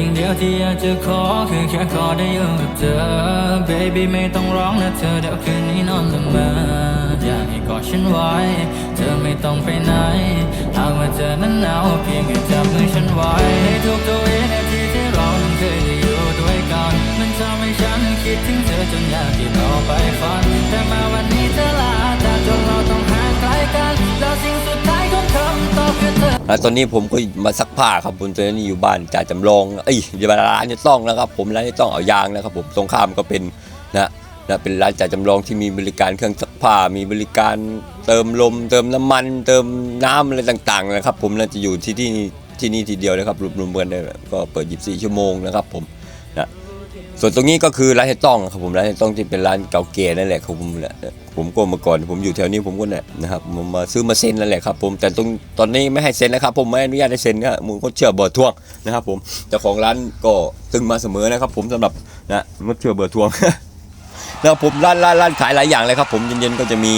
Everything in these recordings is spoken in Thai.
สิ่งเดียวที่อยากจะขอคือแค่ขอได้อยู่กับเธอ baby ไม่ต้องร้องนะเธอเดี๋ยวคืนนี้นอนละเมออยากให้กอดฉันไว้ เธอไม่ต้องไปไหนหากว่าเธอนั้นหนาวเพียงแค่จับมือฉันไว้ในทุกๆวินาทีที่เรานั้นเคยได้อยู่ด้วยกัน มันทำให้ฉันคิดถึงเธอจนอยากที่เราไปฝัน แต่มาวันนี้เธอลาจากจนเราต้องห่างไกลกันแล้วสิ่งสุดท้า ตอบคือเธออะตอนนี้ผมก็มาซักผ้าครับผมตอนนี้อยู่บ้านจ่าจำลองเอ้ยอยู่ร้านจะต้องนะครับ ผมร้านจะต้องเอายางนะครับ ผมตรงข้ามก็เป็นนะนะเป็นร้านจ่าจำลองที่มีบริการเครื่องซักผ้ามีบริการเติมลม เติมน้ำมัน เติมน้ำอะไรต่างๆนะครับ ผมน่าจะอยู่ที่ที่นี่ที่นี่ทีเดียวนะครับรวมๆกันก็เปิด 24 ชั่วโมงนะครับผม ส่วนตรงนี้ก็คือร้านเฮต้องครับผมร้านเฮต้องที่เป็นร้านเก่าแก่นั่นแหละครับผมแหละผมก็มื่อก่อนผมอยู่แถวนี้ผมก็เนี่ยนะครับผมมาซื้อมาเซ็นนั่นแหละครับผมแต่ตรงตอนนี้ไม่ให้เซ็นนะครับผมไม่อนุญาตให้เซ็นครับมึงก็เชื่อเบอร์ทวงนะครับผมเจ้าของร้านก็ตึงมาเสมอนะครับ ผมสำหรับนะมันเชื่อเบอร์ทวงนะครับผมร้านร้านร้านขายหลายอย่างเลยครับผมเย็นๆก็จะมี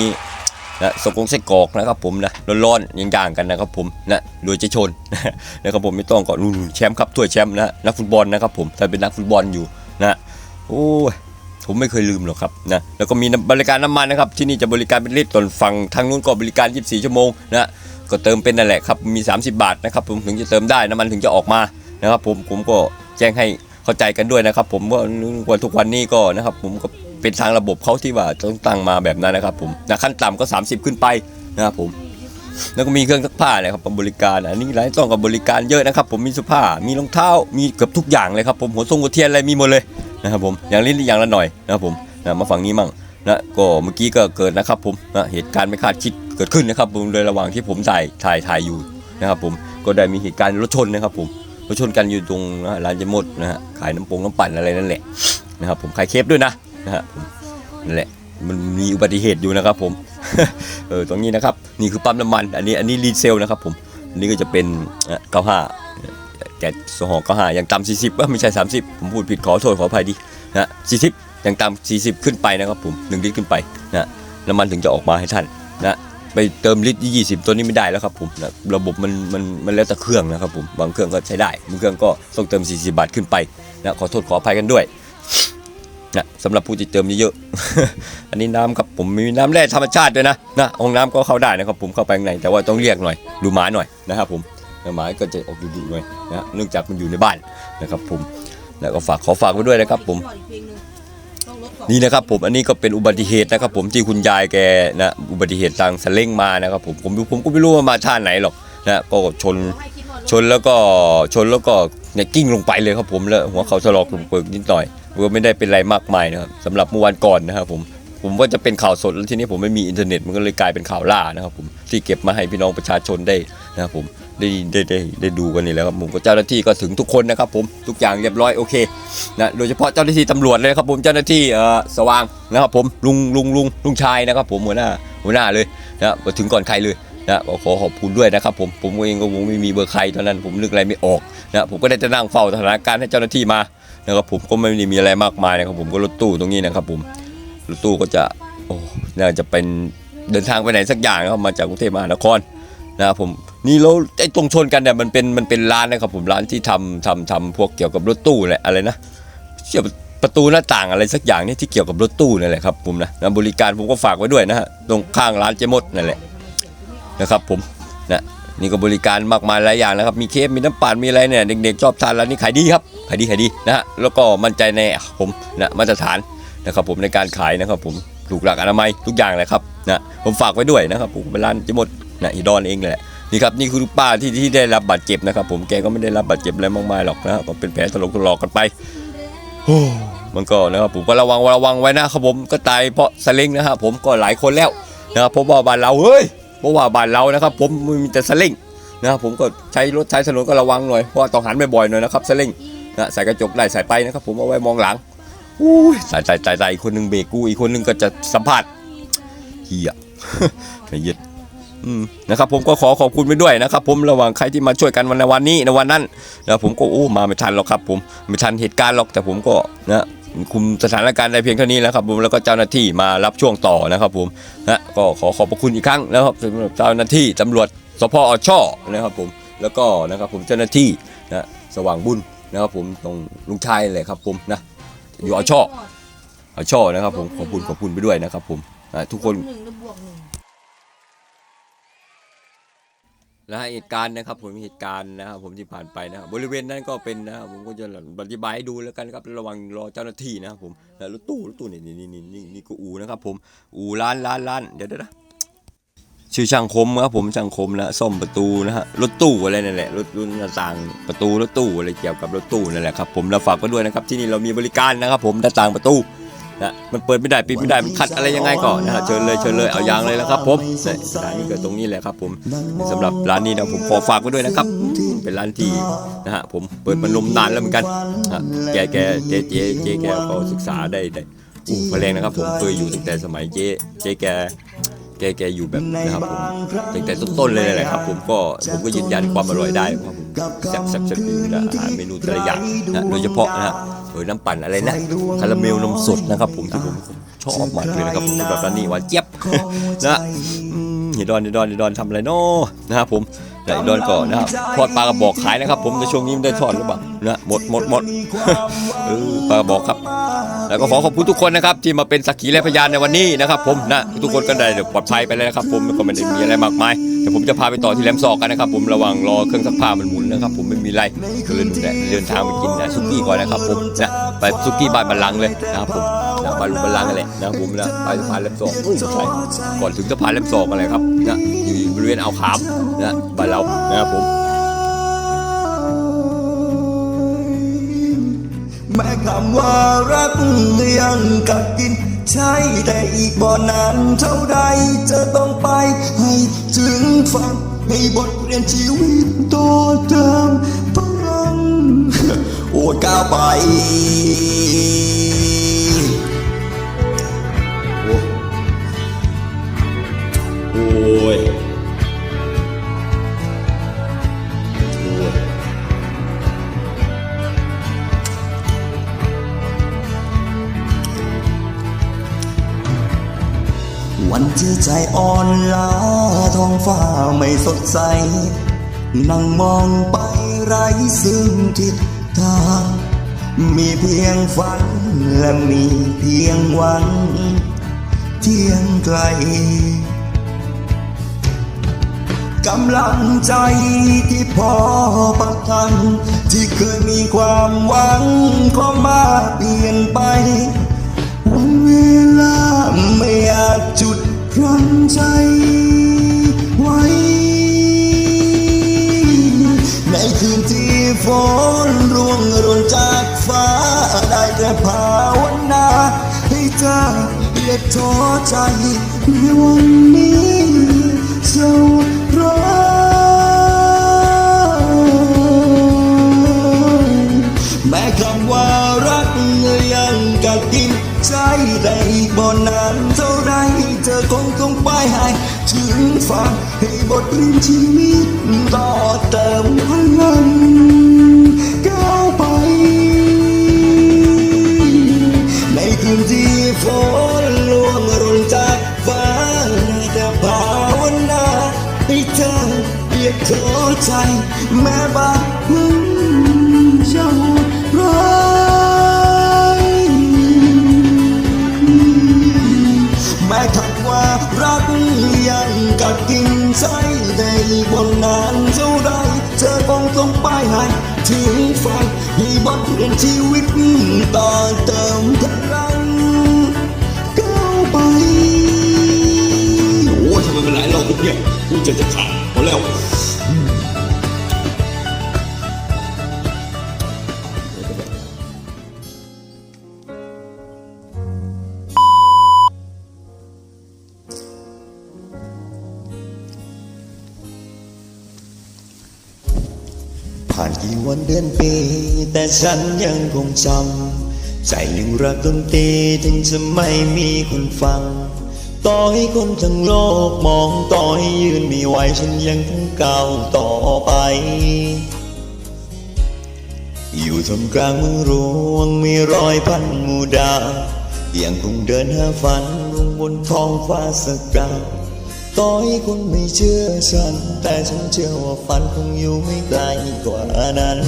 นะสกงไส้กรอกนะครับผมนะร้อนๆย่างๆกันนะครับผมนะโดยจะชนนะครับผมไม่ต้องก่อนนู่นแชมป์ครับถ้วยแชมป์นะนักฟุตบอลนะครับผมถ้าเป็นนักฟุตบอลอยู่ นะโอ้ยผมไม่เคยลืมหรอกครับนะแล้วก็มีบริการน้ำมันนะครับ ที่นี่จะบริการเป็นลิตรส่นฝั่งทางนู้นก็บริการ 24 ชั่วโมงนะก็เติมเป็นนั่นแหละครับมี 30 บาทนะครับผมถึงจะเติมได้น้ำมันถึงจะออกมานะครับผมผมก็แจ้งให้เข้าใจกันด้วยนะครับ ผมว่าวันทุกวันนี้ก็นะครับ ผมก็เป็นทางระบบเขาที่ว่าต้องตั้งมาแบบนั้นนะครับ ผมนะขั้นต่ำก็ 30 ขึ้นไปนะครับผม แล้วก็มีเครื่องซักผ้านะครับบริการอันนี้ร้านต้องกับบริการเยอะนะครับ ผมมีเสื้อผ้ามีรองเท้ามีเกือบทุกอย่างเลยครับผมหัวทรงหัวเทียนอะไรมีหมดเลยนะครับผมอย่างนี้อย่างละหน่อยนะครับผมนะมาฝั่งนี้มั่งนะก็เมื่อกี้ก็เกิดนะครับผมนะเหตุการณ์ไม่คาดคิดเกิดขึ้นนะครับผมโดยระหว่างที่ผมถ่ายถ่ายถ่ายอยู่นะครับผมก็ได้มีเหตุการณ์รถชนนะครับผมรถชนกันอยู่ตรงนะร้านเจมดนะฮะขายน้ำปงน้ำปั่นอะไรนั่นแหละนะครับผมขายเคฟด้วยนะนะฮะนั่นแหละ มันมีอุบัติเหตุอยู่นะครับ ผม เออตรงนี้นะครับ นี่คือปั๊มน้ำมัน อันนี้อันนี้รีเซลนะครับ ผมอันนี้ก็จะเป็นเก้าห้าแก๊สโซฮอเก้าห้าอย่างต่ำสี่สิบไม่ใช่สามสิบผมพูดผิดขอโทษขออภัยดีนะสี่สิบอย่างต่ำสี่สิบขึ้นไปนะครับ ผมหนึ่งลิตรขึ้นไปนะน้ำมันถึงจะออกมาให้ท่านนะไปเติมลิตรยี่สิบตัวนี้ไม่ได้แล้วครับผมนะระบบมันมันมันแล้วแต่เครื่องนะครับผมบางเครื่องก็ใช้ได้บางเครื่องก็ต้องเติม 40 บาทขึ้นไปนะขอโทษขออภัยกันด้วย นะสำหรับผู้ที่เติมเยอะๆ อันนี้น้ำครับผมมีน้ำแร่ธรรมชาติด้วยนะนะห้องน้ำก็เข้าได้นะครับผมเข้าไปข้างในแต่ว่าต้องเรียกหน่อยดูหมาหน่อยนะครับผมหมาก็จะออกดุๆหน่อยนะเนื่องจากมันอยู่ในบ้านนะครับผมแล้วก็ฝากขอฝากไว้ด้วยนะครับผมนี่นะครับผมอันนี้ก็เป็นอุบัติเหตุนะครับผมที่คุณยายแกนะอุบัติเหตุทางสเล้งมานะครับผมผมผมก็ไม่รู้ว่ามาท่าไหนหรอกนะก็ชนชนแล้วก็ชนแล้วก็ เนี่ยกิ้งลงไปเลยครับผมแล้วหัวเขาถลอกลงเปิกนิดหน่อยก็ไม่ได้เป็นไรมากมายนะครับสำหรับเมื่อวันก่อนนะครับผมผมว่าจะเป็นข่าวสดแล้วทีนี้ผมไม่มีอินเทอร์เน็ตมันก็เลยกลายเป็นข่าวล่านะครับผมที่เก็บมาให้พี่น้องประชาชนได้นะครับผมได้ได้ได้ได้ดูกันนี่แล้วครับผมก็เจ้าหน้าที่ก็ถึงทุกคนนะครับผมทุกอย่างเรียบร้อยโอเคนะโดยเฉพาะเจ้าหน้าที่ตำรวจเลยครับผมเจ้าหน้าที่เอ่อสว่างนะครับผมลุงลุงลุงลุงชายนะครับผมหัวหน้าหัวหน้าเลยนะก็ถึงก่อนใครเลย นะก็ขอขอบคุณด้วยนะครับผมผมเองก็ผมไม่มีเบอร์ใครตอนนั้นผมนึกอะไรไม่ออกนะผมก็ได้แต่นั่งเฝ้าสถานการณ์ให้เจ้าหน้าที่มานะครับผมก็ไม่ได้มีอะไรมากมายนะครับผมก็รถตู้ตรงนี้นะครับผมรถตู้ก็จะโอ้น่าจะเป็นเดินทางไปไหนสักอย่างครับมาจากกรุงเทพมหานครนะครับผมนี่แล้วไอ้ตรงชนกันเนี่ยมันเป็นมันเป็นร้านนะครับผมร้านที่ทำทำทำพวกเกี่ยวกับรถตู้แหละอะไรนะเชื่อประตูหน้าต่างอะไรสักอย่างนี่ที่เกี่ยวกับรถตู้นั่นแหละครับผมนะนะบริการผมก็ฝากไว้ด้วยนะฮะตรงข้างร้านเจมดนั่นแหละ นะครับผมนะนี่ก็บริการมากมายหลายอย่างนะครับ มีเคฟมีน้ำปั่นมีอะไรเนี่ยเด็กๆชอบทานร้านนี้ขายดีครับขายดีขายดีนะฮะแล้วก็มั่นใจในผมนะมาตรฐานนะครับผมในการขายนะครับผมถูกหลักอนามัยทุกอย่างเลยครับนะผมฝากไว้ด้วยนะครับผมเป็นร้านจิมดนะอีดอนเองแหละนี่ครับนี่คือป้าที่ที่ได้รับบาดเจ็บนะครับ ผมแกก็ไม่ได้รับบาดเจ็บอะไรมากมายหรอกนะก็เป็นแผลถลอกถลอกกันไปโอ้มันก็นะครับผมก็ระวังระวังไว้นะครับผมก็ตายเพราะสลิงนะครับผมก็หลายคนแล้วนะครับผมว่าบ้านเราเฮ้ย เพราะว่าบ้านเรานะครับ ผมมีแต่สลิงนะครับผมก็ใช้รถใช้ถนนก็ระวังหน่อยเพราะว่าต้องหันบ่อยๆหน่อยนะครับสลิงนะใส่กระจกได้ใส่ไปนะครับ ผมเอาไว้มองหลังอุ้ยใส่ใส่ใส่ใส่อีกคนหนึ่งเบรกกูอีกคนหนึงก็จะสัมผัสเฮียไอ้เหี้ย็ดนะครับผมก็ขอขอบคุณไปด้วยนะครับ ผมระหว่างใครที่มาช่วยกันวันในวันนี้ในวันนั้นนะผมก็โอ้มาไม่ทันหรอกครับ ผมไม่ทันเหตุการณ์หรอกแต่ผมก็นะ คุมสถานการณ์ได้เพียงเท่านี้แล้วครับผมแล้วก็เจ้าหน้าที่มารับช่วงต่อนะครับผมนะก็ขอขอบพระคุณอีกครั้งนะครับสำหรับเจ้าหน้าที่ตำรวจสพอช่อนะครับผมแล้วก็นะครับผมเจ้าหน้าที่นะสว่างบุญนะครับผมตรงลุงชายเลยครับผมนะอยู่อช่ออช่อนะครับผมขอบคุณขอบคุณไปด้วยนะครับผมทุกคนหนึ่งหรือบวกหนึ่ง นะฮะเหตุการณ์นะครับผมเหตุการณ์นะครับผมที่ผ่านไปนะครับบริเวณนั้นก็เป็นนะครับผมก็จะอธิบายให้ดูแล้วกันครับระวังรอเจ้าหน้าที่นะครับผมนะรถตู้รถตู้นี่นี่นี่นี่นี่ก็อูนะครับผมอูร้านร้านร้านเดี๋ยวเดี๋ยวนะชื่อช่างคมครับผมช่างคมนะซ่อมประตูนะฮะรถตู้อะไรนั่นแหละรถรุ่นหน้าต่างประตูรถตู้อะไรเกี่ยวกับรถตู้นั่นแหละครับผมแล้วฝากไว้ด้วยนะครับที่นี่เรามีบริการนะครับผมหน้าต่างประตู นะมันเปิดไม่ได้ปิดไม่ได้มันขัดอะไรยังไงก่อนนะฮะเชิญเลยเชิญเลยเอายางเลยนะครับผมเนี่ยร้านนี้เกิดตรงนี้แหละครับ ผมสำหรับร้านนี้นะผมขอฝากไว้ด้วยนะครับ เป็นร้านที่นะฮะผมเปิดมันมนานแล้วเหมือนกันฮะแกแกเจเจเจแกก็ศึกษาได้ได้อู้พะแรงนะครับ ผมเคยอยู่ตั้งแต่สมัยเจเจแกแกแกอยู่แบบนะครับผมตั้งแต่ต้นๆเลยแหละครับ ผมก็ผมก็ยืนยันความอร่อยได้ครับผมแซ่บแซ่บแซ่บนะอาหารเมนูแต่ละอย่างนะโดยเฉพาะนะ ฮะเออน้ำปั่นอะไรนะคาราเมลนมสดนะครับผมที่ผมชอบมากเลยนะครับผมสำหรับร้านนี้หวานเจี๊ยบนะอืมเฮดอนเฮดอนเฮดอนทำอะไรเนาะนะครับผมแต่เฮดอนก่อนนะครับทอดปลากระบอกขายนะครับ ผมในช่วงนี้ไม่ได้ทอดหรือเปล่านะหมดหมดหมดเออปลากระบอกครับ แล้วก็ขอขอบคุณทุกคนนะครับที่มาเป็นสักขีและพยานในวันนี้นะครับผมนะทุกคนก็ได้ปลอดภัยไปเลยนะครับผมก็ไม่ได้มีอะไรมากมายแต่ผมจะพาไปต่อที่แหลมซอกกันนะครับผมระว่างรอเครื่องซักผ้ามันหมุนนะครับผมไม่มีไรก็เลยเนี่ยเดินทางไปกินนะซุกี้ก่อนนะครับผมนะไปซุกี้บ้านบันลังเลยนะครับผมนะบ้านลุงบันลังกันแหละนะผมนะไปสะพานแหลมซอกอุ้ยใช่ก่อนถึงสะพานแหลมซอกอะไรครับนะอยู่บริเวณอ่าวขามนะบ้านเรานะครับผม แม้คำว่ารักยังกัดกิน ใช่แต่อีกบ่อนานเท่าใดจะต้องไป ให้ถึงฝันให้บทเรียนชีวิตต่อเติมพลังโอ้ก้าวไปโอ้ ใจอ่อนล้าท้องฟ้าไม่สดใส นั่งมองไปไร้ซึ่งทิศทาง มีเพียงฝันและมีเพียงหวัง เที่ยงไกลกำลังใจที่พอประทัง ที่เคยมีความหวังก็มาเปลี่ยนไปวันเวลาไม่อาจจุด รั้งใจไว้ ในคืนที่ฝนร่วงหร่นจากฟ้า ได้แต่ภาวนาให้เธออย่าท้อใจในวันนี้เจ้าร้ายแม้คำว่ารักยังกัดกินใจได้อีกบ่นาน คงต้องไปให้ถึงฝั่งให้บทเรียนชีวิต ชีวิตต่อเติมพลังเข้าไป โอ้ทำไมมันหลายรอบเนี่ยกูจะจะขาด ฉันยังคงจำใจยังรักดนตรีถึงจะไม่มีคนฟัง ต่อให้คนทั้งโลกมองต่อให้ยืนไม่ไหวฉันยังต้องก้าวต่อไป อยู่ทำกลางเมืองหลวงมีรอยพันหมู่ดาวยังคงเดินหาฝันลงบนท้องฟ้าสักกราวต่อให้คนไม่เชื่อฉัน แต่ฉันเชื่อว่าฝันคงอยู่ไม่ไกลกว่านั้น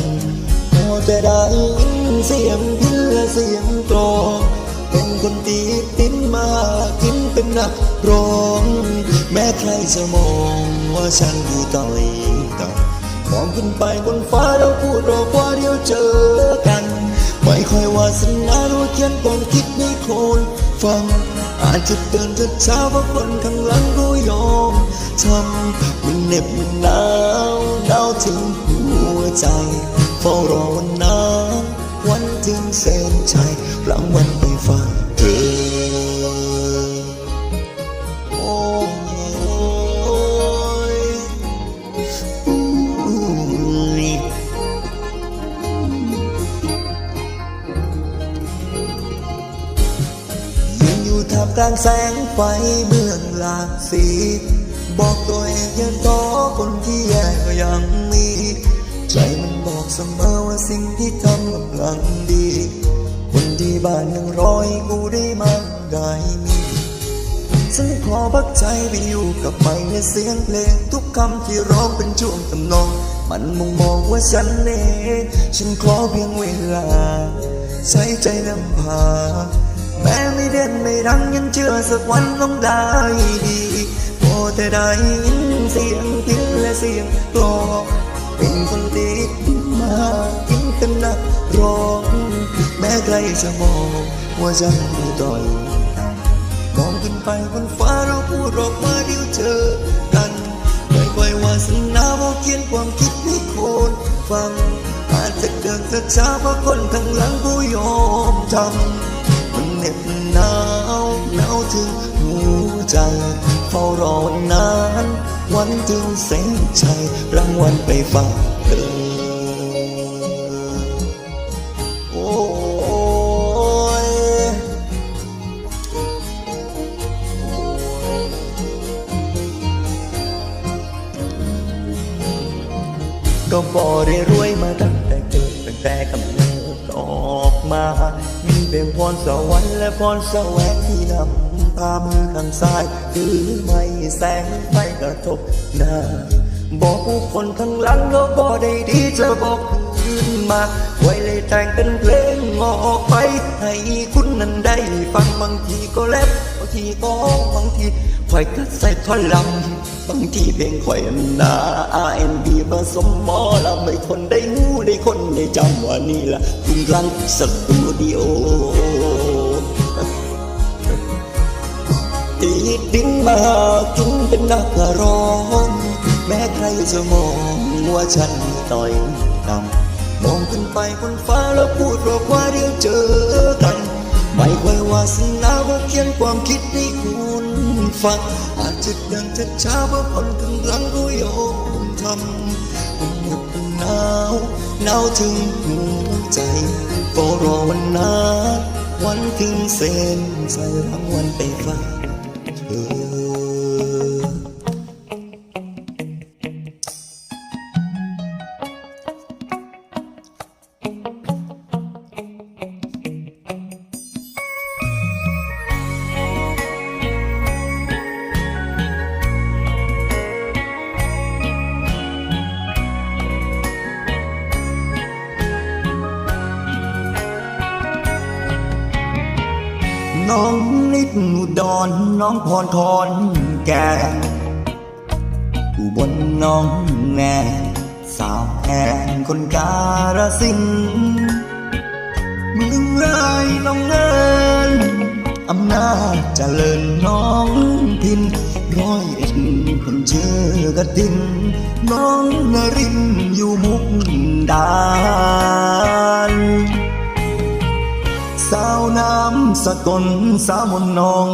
เพราะได้ยินเสียงพินแลเสียงกลองเป็นคนตีตินมากินเป็นนักร้อง แม้ใครจะมองว่าฉันดูต่อยต่ำมองขึ้นไปบนฟ้าเราพูดรอกว่าเดี๋ยวเจอกัน ไม่ค่อยวาสนารู้เขียนความคิดในโคนฟัง อาจจะเดินช้าๆเพราะคนข้างหลังก็ยอมทำมันเหน็บมันหนาวหนาวถึง ใจเฝ้ารอวันนั้นวันถึงเส้นชัยรางวัลไปฝากเธอโอ้ยอุ้ยยืนอยู่ท่ามกลางแสงไฟเมืองหลากสี บอกตัวเองอยังท้อคนที่แย่ก็ยังมี ใจมันบอกเสมอว่าสิ่งที่ทำกำลังดี คนที่บ้านยังรอยกูได้มาได้มีฉันขอพักใจไปอยู่กับไม้และเสียงเพลง ทุกคำที่ร้องเป็นช่วงทำนอง มันมองบอกว่าฉันเองฉันขอเพียงเวลา ใช้ใจนำพา แม้ไม่เด่นไม่ดังยังเชื่อสักวันต้องได้ดีพอแต่ได้ยินเสียงพินและเสียงกลอง เป็นคนติดมากินเป็นนักร้อง แม้ใครจะมองว่าฉันดูต่อยมองขึ้นไปบนฟ้าเราพูดออกมาเดียวเจอกันไม่ค่อยวาสนาเพราเขียนความคิดให้คนฟังอาจจะเดินช้าๆเพราะคนข้างหลังผู้ยอมทำมันเหน็บหนาวหนาวถึงหัวใจเฝ้ารอนนั้น วันถึงเส้นชัยรางวัลไปฝากเธอโอ้ยก็บอได้รวยมาตั้งแต่เกิดตั้งแต่กำเนิดออกมา มีเพียงพรสวรรค์และพรแสวงที่นำามือข้างซ้ายถือไม่แสงไฟกระทบหน้า บอกผู้คนข้างหลังก็บอได้ดีจะบอกคืนมา ไว้เลยแต่งเป็นเพลงออกไป ให้คุณนั้นได้ฟังบางทีก็แลบบางทีก็บางทีค่อยก็ใส่ท่อนลำบางทีเพลงข่อยอันนา R&B ผสมหมอลำไม่คนได้งูได้คนได้จำว่านี่ละทุ่งรังสตูดิโอ ตีดินมากินเป็นนักร้อง แม้ใครจะมองว่าฉันต่อยต่ำมองขึ้นไปบนฟ้าแล้วพูดบอกว่าเดี๋ยวเจอกัน ไม่ค่อยวาสนาว่าเขียนความคิดให้คุณฟังอาจจะดังจะช้าเพราะคนข้างหลังก็ยอมทำมันหมดหนาวหนาวถึงหัวใจเฝ้ารอวันนั้นวันถึงเส้นใส่รางวัลไปฝา อุดรน้องพรคอนแก่อุบลน้องแน่สาวแอนคนการสินธุ์เมึงไรน้องเงินอำนาจเจริญน้องพินร้อยเอ็ดคนเชื่อกระติน น้องนรินอยู่มุกดาหาร สาวน้ำสกลสาวมนน้อง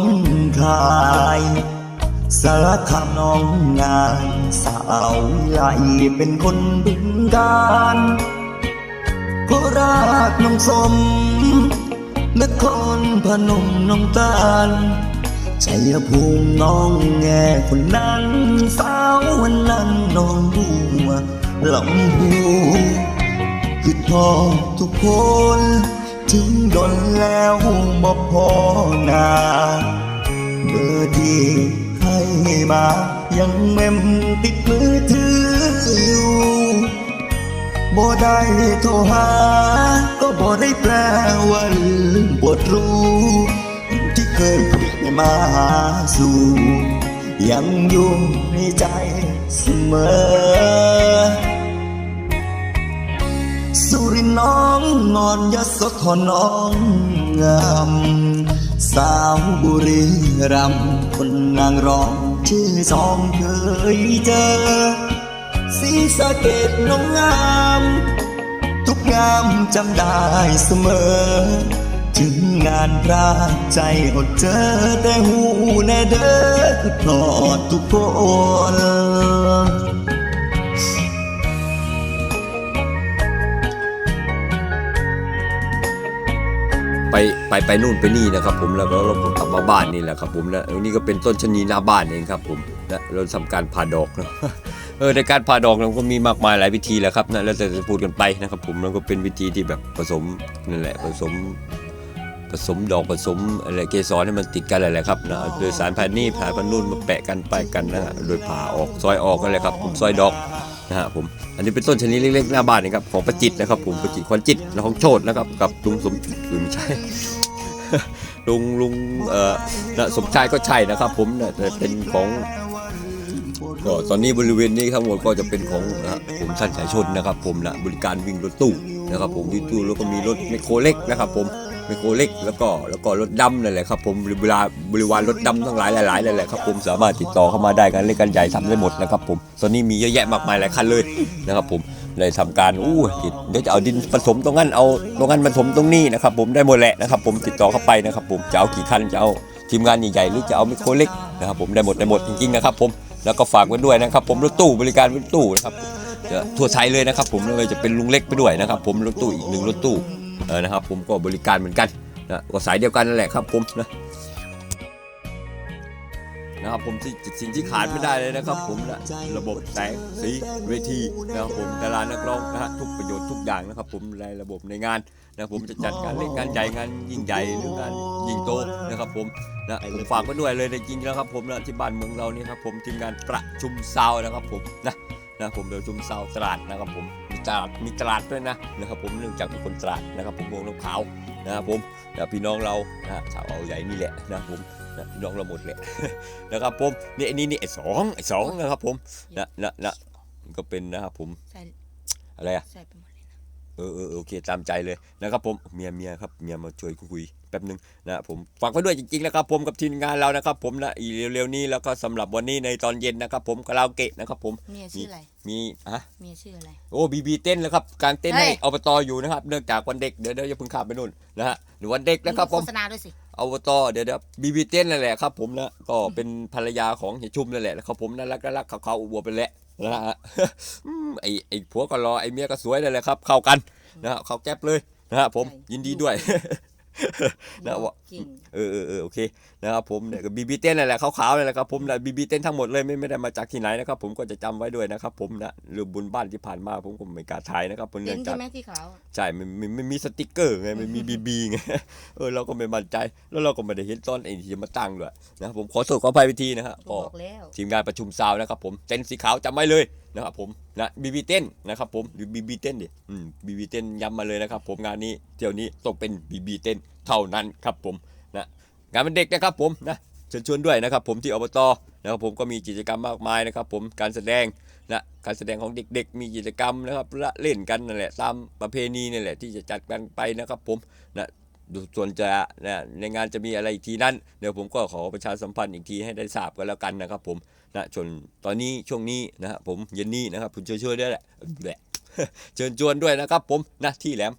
คายสารคามน้องงานสาวใหญ่เป็นคนบึงการโคราชน้องสมนครพนมน้องตาลชัยภูมิน้องแง่คนนั้นสาววันนั้นน้องบัวลำพูคือทอทุกคน ถึงดนแล้วบ่พอนาเบอร์ที่ให้มายังเมมติดมือถืออยู่บ่ได้โทรหา ก็บ่ได้แปลว่าลืมบทรู้ ที่เคยพูดมาหาสู่ ยังอยู่ในใจเสมอ สุรินน้องนอนยศธรน้องงามสาวบุรีรัมคนนางร้องชื่อสองเคยเจอสีสะเกตน้องงาม ทุกงามจำได้เสมอ ถึงงานพระใจอดเจอแต่หูแน่เด้อคือพอดทุกคน ไปไปนู่นไปนี่นะครับผมแล้วก็เราก็กลับมาบ้านนี่แหละครับผมนะนนี้ก็เป็นต้นชะนีหน้าบ้านเองครับผมนะเราทำการผ่าดอกนะเออในการผ่าดอกเราก็มีมากมายหลายวิธีแหละครับนะแล้วแต่จะพูดกันไปนะครับผมแล้วก็เป็นวิธีที่แบบผสมนั่นแหละผสมผสมดอกผสมอะไรเกสรให้มันติดกันอะไรครับนะโดยสารพันนี่ผ่าพันนุ่นมาแปะกันไปกันนะฮะโดยผ่าออกซอยออกกันเลยครับผมซอยดอก นะฮะผมอันนี้เป็นต้นชนิดเล็กๆหน้าบ้านนะครับของประจิตนะครับ ผมประจิตควันจิตและของโชตนะครับกับลุงสมหรือไม่ใช่ลุงลุงเอ่อนะสมชายก็ใช่นะครับ ผมนะแต่เป็นของก็ตอนนี้บริเวณนี้ทั้งหมดก็จะเป็นของนะผมท่านสายชนนะครับ ผมนะบริการวิ่งรถตู้นะครับ ผมวิ่งตู้แล้วก็มีรถไมโครเล็กนะครับ ผม ไมโครเล็กแล้วก็แล้วก็รถดำนั่นแหละครับผมบริวาบริวารรถดำทั้งหลายหลายๆนั่นแหละครับผมสามารถติดต่อเข้ามาได้กันเล็กกันใหญ่ทำได้หมดนะครับผมตอนนี้มีเยอะแยะมากมายหลายคันเลยนะครับผมเลยทำการอู้เดี๋ยวจะเอาดินผสมตรงนั้นเอาตรงนั้นผสมตรงนี้นะครับผมได้หมดแหละนะครับผมติดต่อเข้าไปนะครับผมจะเอากี่คันจะเอาทีมงานใหญ่ๆหรือจะเอาไมโครเล็กนะครับผมได้หมดได้หมดจริงๆนะครับผมแล้วก็ฝากไว้ด้วยนะครับผมรถตู้บริการรถตู้นะครับจะทั่วไทยเลยนะครับผมไม่ว่าจะเป็นลุงเล็กไปด้วยนะครับผมรถตู้อีกหนึ่งรถตู้ เออนะครับ ผมก็บริการเหมือนกันนะก็สายเดียวกันนั่นแหละครับผมนะนะครับผมที่สิ่งที่ขาดไม่ได้เลยนะครับ ผมนะระบบแสงสีเวทีนะครับผมดารานักร้องนะฮะทุกประโยชน์ทุกอย่างนะครับ ผมในระบบในงานนะผมจะจัดการเล่นงานใหญ่งานยิ่งใหญ่หรืองานยิ่งโตนะครับผมนะผมฝากไว้ด้วยเลยในจริงๆนะครับ ผมนะที่บ้านเมืองเรานี่ครับผมทีมงานประชุมซาวนะครับผมนะนะผมประชุมซาวตราดนะครับผม ตราดมีตราดด้วยนะนะครับผมเนื่องจากเป็นคนตราดนะครับผมวงน้ำขาวนะครับผมนะพี่น้องเรานะชาวเอาใหญ่นี่แหละนะครับผมนะพี่น้องเราหมดแหละนะครับผมนี่ไอ้นี่นี่ไอ้สองไอ้สองนะครับผมนะนะนะมันก็เป็นนะครับผมใส่อะไรอะใส่ไปหมด เลยนะเออเออเออโอเคตามใจเลยนะครับผมเมียเมียครับเมียมาช่วยคุยแป๊บนึงนะผมฝากไว้ด้วยจริงๆนะครับผมกับทีมงานเรานะครับ ผมนะอีเร็วๆนี้แล้วก็สำหรับวันนี้ในตอนเย็นนะครับ ผมคาราโอเกะนะครับ ผมเมียชื่ออะไรมีอะเมียชื่ออะไรโอ้บีบีเต้นแล้วครับกลางเต้นให้เฮ้ยอบตอยู่นะครับ เนื่องจากวันเด็กเดี๋ยวเดี๋ยวอย่าเพิ่งข้ามไปนู่นนะฮะหรือวันเด็กนะครับผโฆมษณาด้วยสิ อบตเดี๋ยวเดี๋ยวบีบีเต้นนั่นแหละครับ ผมนะก็เป็นภรรยาของเฮียชุมนั่นแหละนะครับผมน่ารักน่ารักเขาเขาๆอวบไปแหละนะฮะอืมไอไอผัวก็รอไอเมียก็สวยนั่นแหละครับ เข้ากันนะฮะเข้าแก๊ปเลยนะฮะผมยินดีด้วย นะว่าจริงเออเออเออโอเคนะครับผมเนี่ยก็บีบีเต้นนั่นแหละขาวๆนั่นแหละครับผมนะบีบีเต้นทั้งหมดเลยไม่ไม่ได้มาจากที่ไหนนะครับ ผมก็จะจำไว้ด้วยนะครับ ผมนะเรื่องบุญบ้านที่ผ่านมาผมก็ไม่กล้าถ่ายนะครับผมเป็เนื่อนงจาใช่กไหมที่ขาวใช่มันมันมันมีสติกเกอร์ไงมันมีบีบีไงเออเราก็ไม่มั่นใจแล้วเราก็ไม่ได้เห็นตอนไอ้ที่มาตั้งด้วยนะครับผมขอโทษขออภัยไปทีนะฮะกูก็บอกแล้วทีมงานประชุมซาวน์นะครับผมเต้นสีขาวจำไว้เลยนะครับผม นะบีบีเต้นนะครับผมหรือบีบีเต้นดิอืมบีบีเต้นย้ำมาเลยนะครับ ผมงานนี้เที่ยวนี้ต้องเป็นบีบีเต้นเท่านั้นครับผมนะงานเป็นเด็กนะครับผมนะเชิญชวนด้วยนะครับ ผมที่อบตนะครับผมก็มีกิจกรรมมากมายนะครับ ผมการแสดงนะการแสดงของเด็กๆ มีกิจกรรมนะครับละเล่นกันนั่นแหละตามประเพณีนี่แหละที่จะจัดกันไปนะครับผมนะ ส่วนจะนะในงานจะมีอะไรอีกทีนั้น เดี๋ยวผมก็ขอประชาสัมพันธ์อีกทีให้ได้ทราบกันแล้วกันนะครับผมนะชนตอนนี้ช่วงนี้นะฮะผมเย็นนี้นะครับคุณช่วยช่วยด้วยแหละแหละเชิญชวนด้วยนะครับผมนะที่แหลม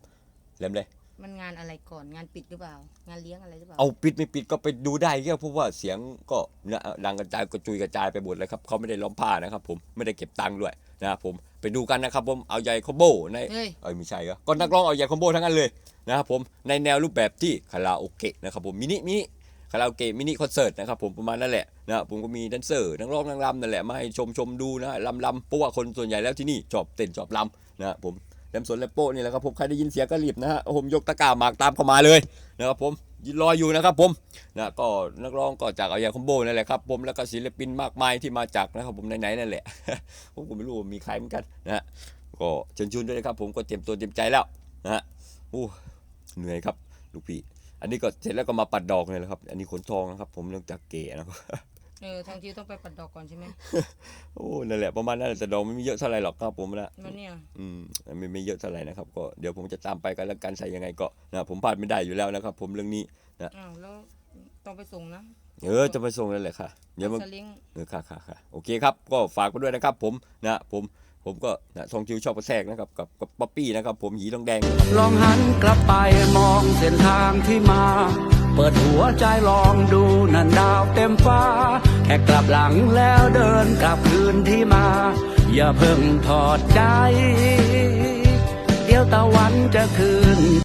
แหลมเลย มันงานอะไรก่อนงานปิดหรือเปล่า งานเลี้ยงอะไรหรือเปล่าเอาปิดไม่ปิดก็ไปดูได้แค่เพราะว่าเสียงก็นะดังกระจายกระจุยกระจายไปหมดเลยครับเขาไม่ได้ล้อมผ้านะครับ ผมไม่ได้เก็บตังค์ด้วยนะครับผมไปดูกันนะครับผมเอาใหญ่คอมโบในเฮ้ยเอ้ยไม่ใช่ก็ก็นักร้องเอาใหญ่คอมโบทั้งนั้นเลยนะครับผมในแนวรูปแบบที่คาราโอเกะนะครับผมมินิมินิคาราโอเกะมินิคอนเสิร์ตนะครับผมประมาณนั่นแหละนะครับผมก็มีแดนเซอร์นักร้องนางรำนั่นแหละมาให้ชมชมดูนะลำลำเพราะว่าคนส่วนใหญ่แล้วที่นี่ชอบเต้นชอบลำนะครับผม แหลมสนแหลมโป้นี่แหละครับผมใครได้ยินเสียงก็รีบนะฮะผมยกตะกร้าหมากตามเข้ามาเลยนะครับผมยืนรออยู่นะครับผมนะก็นักร้องก็จากเอาใหญ่คอมโบนั่นแหละครับผมแล้วก็ศิลปินมากมายที่มาจากนะครับผมไหนๆนั่นแหละผมก็ไม่รู้มีใครเหมือนกันนะก็เชิญชวนด้วยนะครับผมก็เตรียมตัวเตรียมใจแล้วนะฮะโอ้เหนื่อยครับลูกพี่อันนี้ก็เสร็จแล้วก็มาปัดดอกเลยแหละครับ อันนี้ขนทองนะครับ ผมเนื่องจากเก๋นะครับ เออทางทีต้องไปปัดดอกก่อนใช่ไหมโอ้นั่นแหละประมาณนั้นแหละแต่ดอกไม่มีเยอะเท่าไหร่หรอกครับผมนะมันเนี่ยอืมไม่ไม่เยอะเท่าไหร่นะครับก็เดี๋ยวผมจะตามไปกันแล้วกันใส่ยังไงก็นะผมพลาดไม่ได้อยู่แล้วนะครับ ผมเรื่องนี้อ้าวแล้วต้องไปส่งนะเออจะไปส่งนั่นแหละค่ะเดี๋ยวมันสลิงเออค่ะค่ะค่ะโอเคครับ ก็ฝากไปด้วยนะครับ ผมนะผมผมก็นะทองคิวชอบกระแทกนะครับกับกับป๊อปปี้นะครับ ผมหีทองแดง ลองหันกลับไปมองเส้นทางที่มาเปิดหัวใจลองดูนั่นดาวเต็มฟ้า แค่กลับหลังแล้วเดินกลับคืนที่มา อย่าเพิ่งถอดใจ เดี๋ยวตะวันจะคืน